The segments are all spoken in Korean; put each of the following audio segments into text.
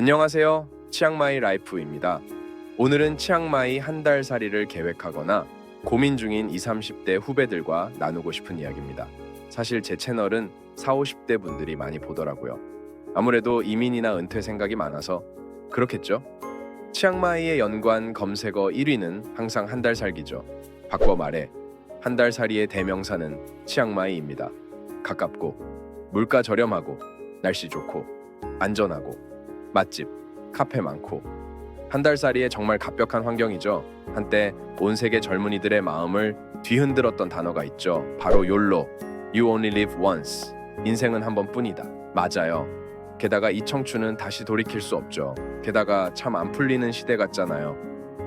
안녕하세요. 치앙마이 라이프입니다. 오늘은 치앙마이 한 달 살이를 계획하거나 고민 중인 20, 30대 후배들과 나누고 싶은 이야기입니다. 사실 제 채널은 40, 50대 분들이 많이 보더라고요. 아무래도 이민이나 은퇴 생각이 많아서 그렇겠죠? 치앙마이의 연관 검색어 1위는 항상 한 달 살기죠. 바꿔 말해 한 달 살이의 대명사는 치앙마이입니다. 가깝고 물가 저렴하고 날씨 좋고 안전하고 맛집, 카페 많고 한 달 살이의 정말 갑벽한 환경이죠. 한때 온 세계 젊은이들의 마음을 뒤흔들었던 단어가 있죠. 바로 YOLO, You Only Live Once. 인생은 한 번뿐이다. 맞아요. 게다가 이 청춘은 다시 돌이킬 수 없죠. 게다가 참 안 풀리는 시대 같잖아요.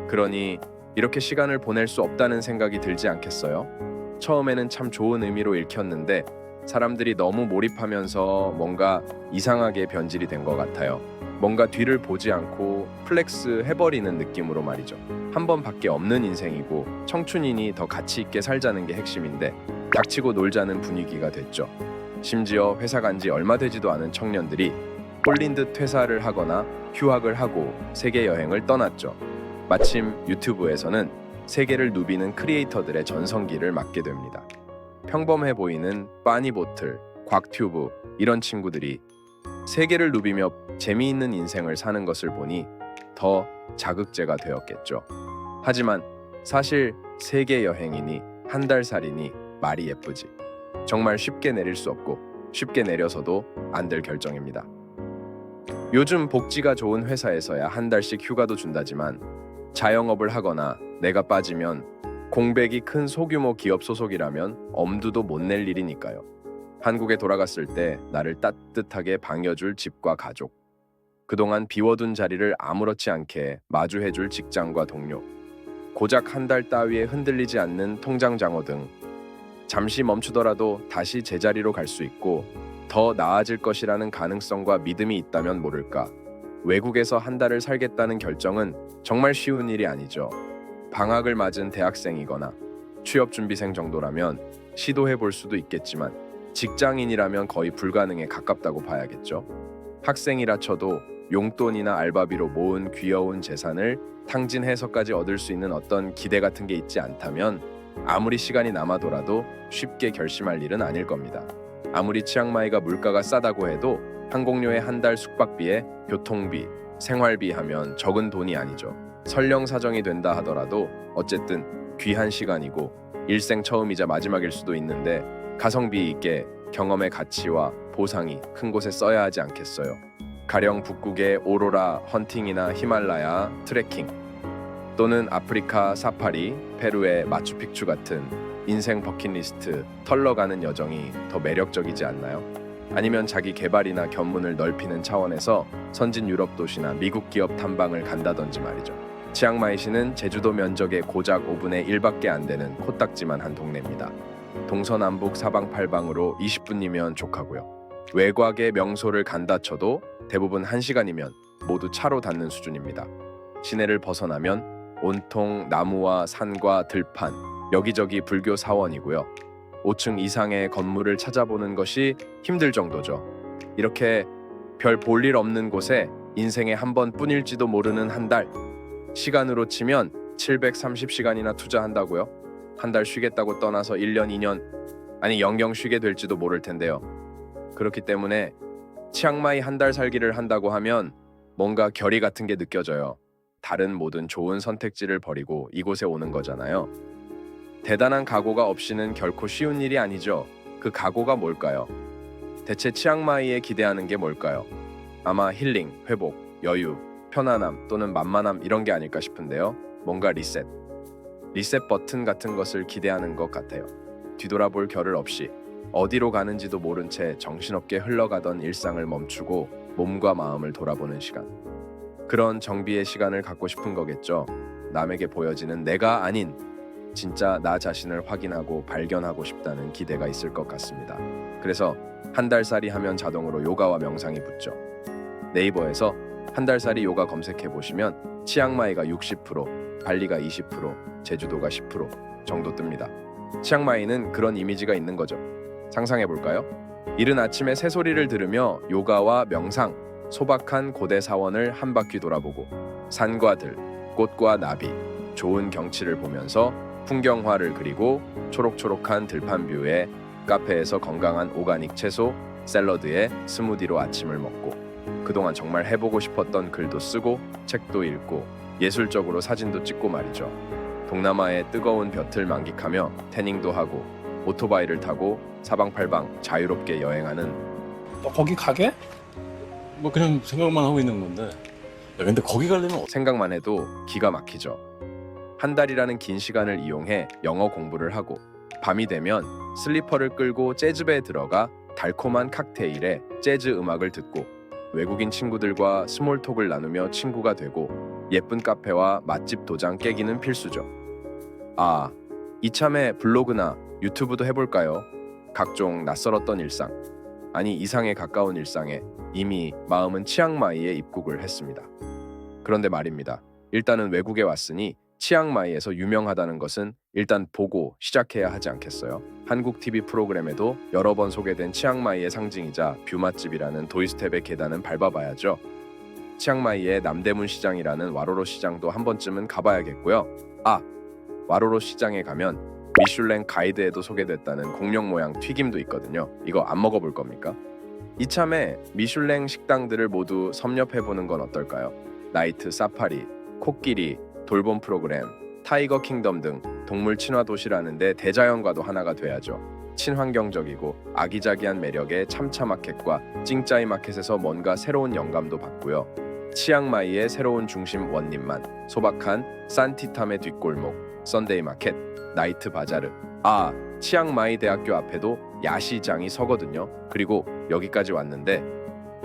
그러니 이렇게 시간을 보낼 수 없다는 생각이 들지 않겠어요? 처음에는 참 좋은 의미로 읽혔는데 사람들이 너무 몰입하면서 뭔가 이상하게 변질이 된 것 같아요. 뭔가 뒤를 보지 않고 플렉스 해버리는 느낌으로 말이죠. 한 번밖에 없는 인생이고 청춘이니 더 가치 있게 살자는 게 핵심인데 닥치고 놀자는 분위기가 됐죠. 심지어 회사 간 지 얼마 되지도 않은 청년들이 홀린 듯 퇴사를 하거나 휴학을 하고 세계 여행을 떠났죠. 마침 유튜브에서는 세계를 누비는 크리에이터들의 전성기를 맞게 됩니다. 평범해 보이는 빠니보틀, 곽튜브 이런 친구들이 세계를 누비며 재미있는 인생을 사는 것을 보니 더 자극제가 되었겠죠. 하지만 사실 세계 여행이니 한 달 살이니 말이 예쁘지. 정말 쉽게 내릴 수 없고 쉽게 내려서도 안 될 결정입니다. 요즘 복지가 좋은 회사에서야 한 달씩 휴가도 준다지만 자영업을 하거나 내가 빠지면 공백이 큰 소규모 기업 소속이라면 엄두도 못 낼 일이니까요. 한국에 돌아갔을 때 나를 따뜻하게 방여줄 집과 가족, 그동안 비워둔 자리를 아무렇지 않게 마주해줄 직장과 동료, 고작 한 달 따위에 흔들리지 않는 통장 장어 등 잠시 멈추더라도 다시 제자리로 갈 수 있고 더 나아질 것이라는 가능성과 믿음이 있다면 모를까. 외국에서 한 달을 살겠다는 결정은 정말 쉬운 일이 아니죠. 방학을 맞은 대학생이거나 취업 준비생 정도라면 시도해 볼 수도 있겠지만 직장인이라면 거의 불가능에 가깝다고 봐야겠죠. 학생이라 쳐도 용돈이나 알바비로 모은 귀여운 재산을 탕진해서까지 얻을 수 있는 어떤 기대 같은 게 있지 않다면 아무리 시간이 남아도라도 쉽게 결심할 일은 아닐 겁니다. 아무리 치앙마이가 물가가 싸다고 해도 항공료의 한 달 숙박비에 교통비, 생활비 하면 적은 돈이 아니죠. 설령 사정이 된다 하더라도 어쨌든 귀한 시간이고 일생 처음이자 마지막일 수도 있는데 가성비 있게 경험의 가치와 보상이 큰 곳에 써야 하지 않겠어요. 가령 북극의 오로라 헌팅이나 히말라야 트레킹 또는 아프리카 사파리, 페루의 마추픽추 같은 인생 버킷리스트 털러 가는 여정이 더 매력적이지 않나요? 아니면 자기 개발이나 견문을 넓히는 차원에서 선진 유럽 도시나 미국 기업 탐방을 간다든지 말이죠. 치앙마이시는 제주도 면적의 고작 5분의 1밖에 안 되는 코딱지만 한 동네입니다. 동서남북 사방팔방으로 20분이면 족하고요. 외곽의 명소를 간다 쳐도 대부분 1시간이면 모두 차로 닿는 수준입니다. 시내를 벗어나면 온통 나무와 산과 들판, 여기저기 불교 사원이고요. 5층 이상의 건물을 찾아보는 것이 힘들 정도죠. 이렇게 별 볼 일 없는 곳에 인생에 한 번뿐일지도 모르는 한 달. 시간으로 치면 730시간이나 투자한다고요? 한 달 쉬겠다고 떠나서 1년, 2년, 아니 영영 쉬게 될지도 모를 텐데요. 그렇기 때문에 치앙마이 한 달 살기를 한다고 하면 뭔가 결의 같은 게 느껴져요. 다른 모든 좋은 선택지를 버리고 이곳에 오는 거잖아요. 대단한 각오가 없이는 결코 쉬운 일이 아니죠. 그 각오가 뭘까요? 대체 치앙마이에 기대하는 게 뭘까요? 아마 힐링, 회복, 여유, 편안함 또는 만만함 이런 게 아닐까 싶은데요. 뭔가 리셋. 리셋 버튼 같은 것을 기대하는 것 같아요. 뒤돌아볼 겨를 없이 어디로 가는지도 모른 채 정신없게 흘러가던 일상을 멈추고 몸과 마음을 돌아보는 시간. 그런 정비의 시간을 갖고 싶은 거겠죠. 남에게 보여지는 내가 아닌 진짜 나 자신을 확인하고 발견하고 싶다는 기대가 있을 것 같습니다. 그래서 한 달살이 하면 자동으로 요가와 명상이 붙죠. 네이버에서 한 달 살이 요가 검색해 보시면 치앙마이가 60%, 발리가 20%, 제주도가 10% 정도 뜹니다. 치앙마이는 그런 이미지가 있는 거죠. 상상해 볼까요? 이른 아침에 새소리를 들으며 요가와 명상, 소박한 고대 사원을 한 바퀴 돌아보고 산과 들, 꽃과 나비, 좋은 경치를 보면서 풍경화를 그리고 초록초록한 들판 뷰에 카페에서 건강한 오가닉 채소, 샐러드에 스무디로 아침을 먹고 그동안 정말 해보고 싶었던 글도 쓰고 책도 읽고 예술적으로 사진도 찍고 말이죠. 동남아의 뜨거운 볕을 만끽하며 태닝도 하고 오토바이를 타고 사방팔방 자유롭게 여행하는 너 거기 가게? 뭐 그냥 생각만 하고 있는 건데. 야, 근데 거기 가려면 어- 생각만 해도 기가 막히죠. 한 달이라는 긴 시간을 이용해 영어 공부를 하고 밤이 되면 슬리퍼를 끌고 재즈배에 들어가 달콤한 칵테일에 재즈 음악을 듣고 외국인 친구들과 스몰톡을 나누며 친구가 되고 예쁜 카페와 맛집 도장 깨기는 필수죠. 아, 이참에 블로그나 유튜브도 해볼까요? 각종 낯설었던 일상, 아니 이상에 가까운 일상에 이미 마음은 치앙마이에 입국을 했습니다. 그런데 말입니다. 일단은 외국에 왔으니 치앙마이에서 유명하다는 것은 일단 보고 시작해야 하지 않겠어요? 한국 TV 프로그램에도 여러 번 소개된 치앙마이의 상징이자 뷰 맛집이라는 도이스텝의 계단은 밟아봐야죠. 치앙마이의 남대문 시장이라는 와로로 시장도 한 번쯤은 가봐야겠고요. 아, 와로로 시장에 가면 미슐랭 가이드에도 소개됐다는 공룡 모양 튀김도 있거든요. 이거 안 먹어볼 겁니까? 이참에 미슐랭 식당들을 모두 섭렵해보는 건 어떨까요? 나이트 사파리, 코끼리, 돌봄 프로그램, 타이거 킹덤 등 동물 친화 도시라는데 대자연과도 하나가 돼야죠. 친환경적이고 아기자기한 매력의 참차 마켓과 찡짜이 마켓에서 뭔가 새로운 영감도 받고요. 치앙마이의 새로운 중심 원림만, 소박한 산티탐의 뒷골목, 썬데이 마켓, 나이트 바자르. 아, 치앙마이 대학교 앞에도 야시장이 서거든요. 그리고 여기까지 왔는데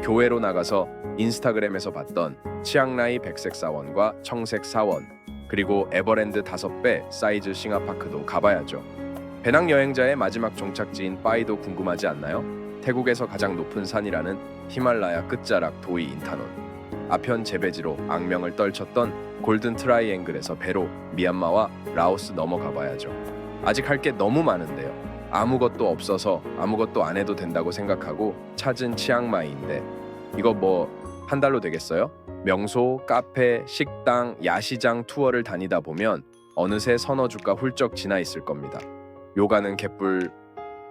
교회로 나가서 인스타그램에서 봤던 치앙라이 백색 사원과 청색 사원 그리고 에버랜드 다섯 배 사이즈 싱하파크도 가봐야죠. 배낭 여행자의 마지막 종착지인 빠이도 궁금하지 않나요? 태국에서 가장 높은 산이라는 히말라야 끝자락 도이 인타논. 아편 재배지로 악명을 떨쳤던 골든 트라이앵글에서 배로 미얀마와 라오스 넘어가 봐야죠. 아직 할 게 너무 많은데요. 아무것도 없어서 아무것도 안 해도 된다고 생각하고 찾은 치앙마이인데 이거 뭐 한 달로 되겠어요? 명소, 카페, 식당, 야시장 투어를 다니다 보면 어느새 서너 주가 훌쩍 지나 있을 겁니다. 요가는 개뿔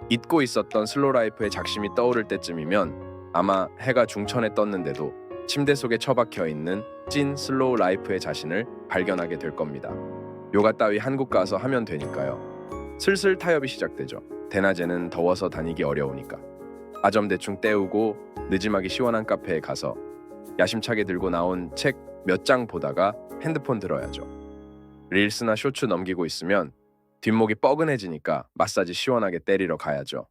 잊고 있었던 슬로라이프의 작심이 떠오를 때쯤이면 아마 해가 중천에 떴는데도 침대 속에 처박혀 있는 찐 슬로우 라이프의 자신을 발견하게 될 겁니다. 요가 따위 한국 가서 하면 되니까요. 슬슬 타협이 시작되죠. 대낮에는 더워서 다니기 어려우니까. 아점 대충 때우고 늦지막이 시원한 카페에 가서 야심차게 들고 나온 책 몇 장 보다가 핸드폰 들어야죠. 릴스나 쇼츠 넘기고 있으면 뒷목이 뻐근해지니까 마사지 시원하게 때리러 가야죠.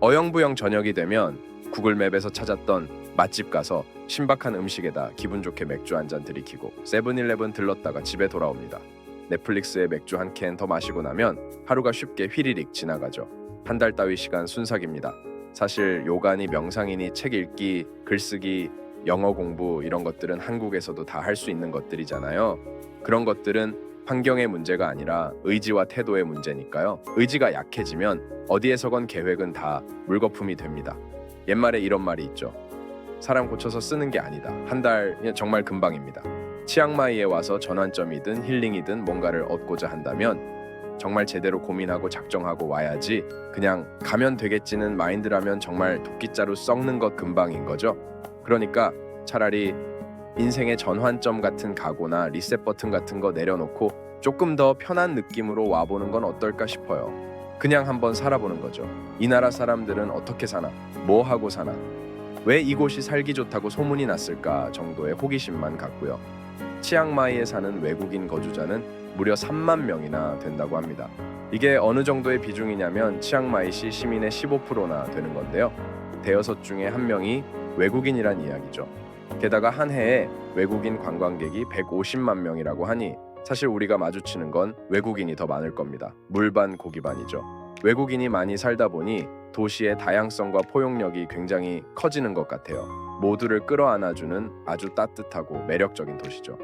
어영부영 저녁이 되면 구글맵에서 찾았던 맛집 가서 신박한 음식에다 기분 좋게 맥주 한 잔 들이키고 세븐일레븐 들렀다가 집에 돌아옵니다. 넷플릭스에 맥주 한 캔 더 마시고 나면 하루가 쉽게 휘리릭 지나가죠. 한 달 따위 시간 순삭입니다. 사실 요가니 명상이니 책 읽기, 글쓰기, 영어 공부 이런 것들은 한국에서도 다 할 수 있는 것들이잖아요. 그런 것들은 환경의 문제가 아니라 의지와 태도의 문제니까요. 의지가 약해지면 어디에서건 계획은 다 물거품이 됩니다. 옛말에 이런 말이 있죠. 사람 고쳐서 쓰는 게 아니다. 한 달 정말 금방입니다. 치앙마이에 와서 전환점이든 힐링이든 뭔가를 얻고자 한다면 정말 제대로 고민하고 작정하고 와야지 그냥 가면 되겠지는 마인드라면 정말 도끼자루 썩는 것 금방인 거죠. 그러니까 차라리 인생의 전환점 같은 각오나 리셋 버튼 같은 거 내려놓고 조금 더 편한 느낌으로 와보는 건 어떨까 싶어요. 그냥 한번 살아보는 거죠. 이 나라 사람들은 어떻게 사나? 뭐 하고 사나? 왜 이곳이 살기 좋다고 소문이 났을까 정도의 호기심만 갖고요. 치앙마이에 사는 외국인 거주자는 무려 3만 명이나 된다고 합니다. 이게 어느 정도의 비중이냐면 치앙마이시 시민의 15%나 되는 건데요. 대여섯 중에 한 명이 외국인이란 이야기죠. 게다가 한 해에 외국인 관광객이 150만 명이라고 하니 사실 우리가 마주치는 건 외국인이 더 많을 겁니다. 물반 고기반이죠. 외국인이 많이 살다 보니 도시의 다양성과 포용력이 굉장히 커지는 것 같아요. 모두를 끌어안아주는 아주 따뜻하고 매력적인 도시죠.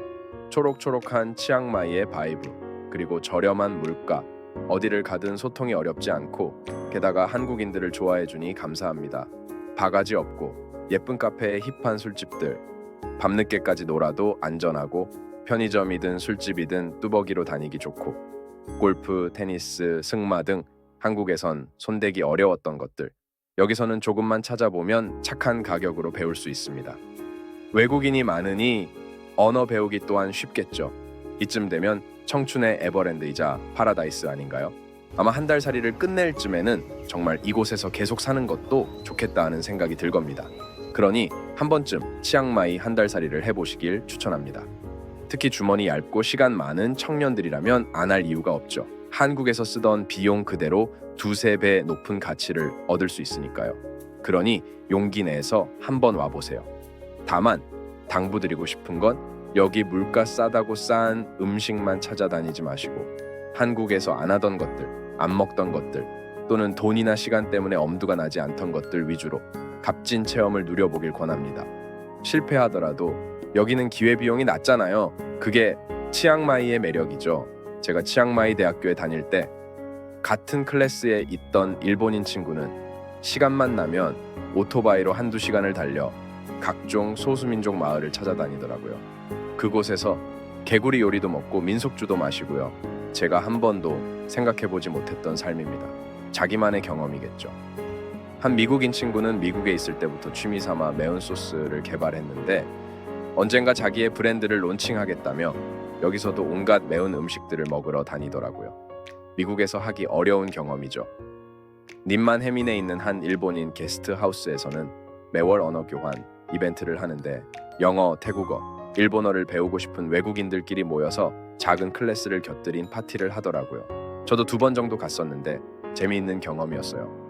초록초록한 치앙마이의 바이브, 그리고 저렴한 물가, 어디를 가든 소통이 어렵지 않고 게다가 한국인들을 좋아해주니 감사합니다. 바가지 없고 예쁜 카페에 힙한 술집들, 밤늦게까지 놀아도 안전하고 편의점이든 술집이든 뚜벅이로 다니기 좋고 골프, 테니스, 승마 등 한국에선 손대기 어려웠던 것들 여기서는 조금만 찾아보면 착한 가격으로 배울 수 있습니다. 외국인이 많으니 언어 배우기 또한 쉽겠죠. 이쯤 되면 청춘의 에버랜드이자 파라다이스 아닌가요? 아마 한 달 살이를 끝낼 쯤에는 정말 이곳에서 계속 사는 것도 좋겠다 하는 생각이 들 겁니다. 그러니 한 번쯤 치앙마이 한 달 살이를 해보시길 추천합니다. 특히 주머니 얇고 시간 많은 청년들이라면 안 할 이유가 없죠. 한국에서 쓰던 비용 그대로 두세 배 높은 가치를 얻을 수 있으니까요. 그러니 용기 내서 한번 와보세요. 다만 당부드리고 싶은 건 여기 물가 싸다고 싼 음식만 찾아다니지 마시고 한국에서 안 하던 것들, 안 먹던 것들 또는 돈이나 시간 때문에 엄두가 나지 않던 것들 위주로 값진 체험을 누려보길 권합니다. 실패하더라도 여기는 기회비용이 낮잖아요. 그게 치앙마이의 매력이죠. 제가 치앙마이 대학교에 다닐 때 같은 클래스에 있던 일본인 친구는 시간만 나면 오토바이로 한두 시간을 달려 각종 소수민족 마을을 찾아다니더라고요. 그곳에서 개구리 요리도 먹고 민속주도 마시고요. 제가 한 번도 생각해보지 못했던 삶입니다. 자기만의 경험이겠죠. 한 미국인 친구는 미국에 있을 때부터 취미 삼아 매운 소스를 개발했는데 언젠가 자기의 브랜드를 론칭하겠다며 여기서도 온갖 매운 음식들을 먹으러 다니더라고요. 미국에서 하기 어려운 경험이죠. 님만 해민에 있는 한 일본인 게스트 하우스에서는 매월 언어 교환 이벤트를 하는데 영어, 태국어, 일본어를 배우고 싶은 외국인들끼리 모여서 작은 클래스를 곁들인 파티를 하더라고요. 저도 두 번 정도 갔었는데 재미있는 경험이었어요.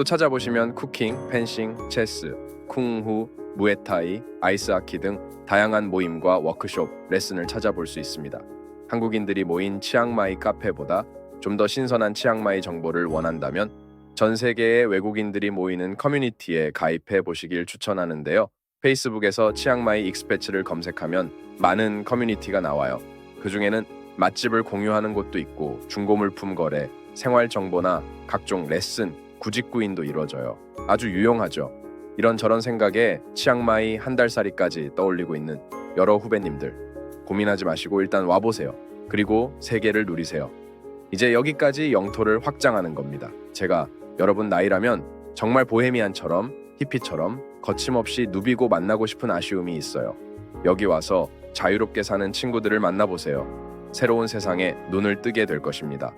또 찾아보시면 쿠킹, 펜싱, 체스, 쿵후, 무에타이, 아이스하키 등 다양한 모임과 워크숍, 레슨을 찾아볼 수 있습니다. 한국인들이 모인 치앙마이 카페보다 좀 더 신선한 치앙마이 정보를 원한다면 전 세계의 외국인들이 모이는 커뮤니티에 가입해 보시길 추천하는데요. 페이스북에서 치앙마이 익스패츠를 검색하면 많은 커뮤니티가 나와요. 그 중에는 맛집을 공유하는 곳도 있고 중고 물품 거래, 생활 정보나 각종 레슨, 구직구인도 이루어져요. 아주 유용하죠. 이런 저런 생각에 치앙마이 한 달살이까지 떠올리고 있는 여러 후배님들 고민하지 마시고 일단 와보세요. 그리고 세계를 누리세요. 이제 여기까지 영토를 확장하는 겁니다. 제가 여러분 나이라면 정말 보헤미안처럼 히피처럼 거침없이 누비고 만나고 싶은 아쉬움이 있어요. 여기 와서 자유롭게 사는 친구들을 만나보세요. 새로운 세상에 눈을 뜨게 될 것입니다.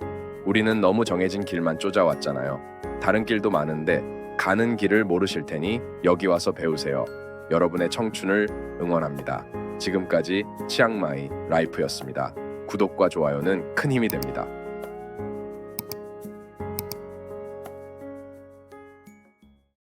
우리는 너무 정해진 길만 쫓아왔잖아요. 다른 길도 많은데 가는 길을 모르실 테니 여기 와서 배우세요. 여러분의 청춘을 응원합니다. 지금까지 치앙마이 라이프였습니다. 구독과 좋아요는 큰 힘이 됩니다.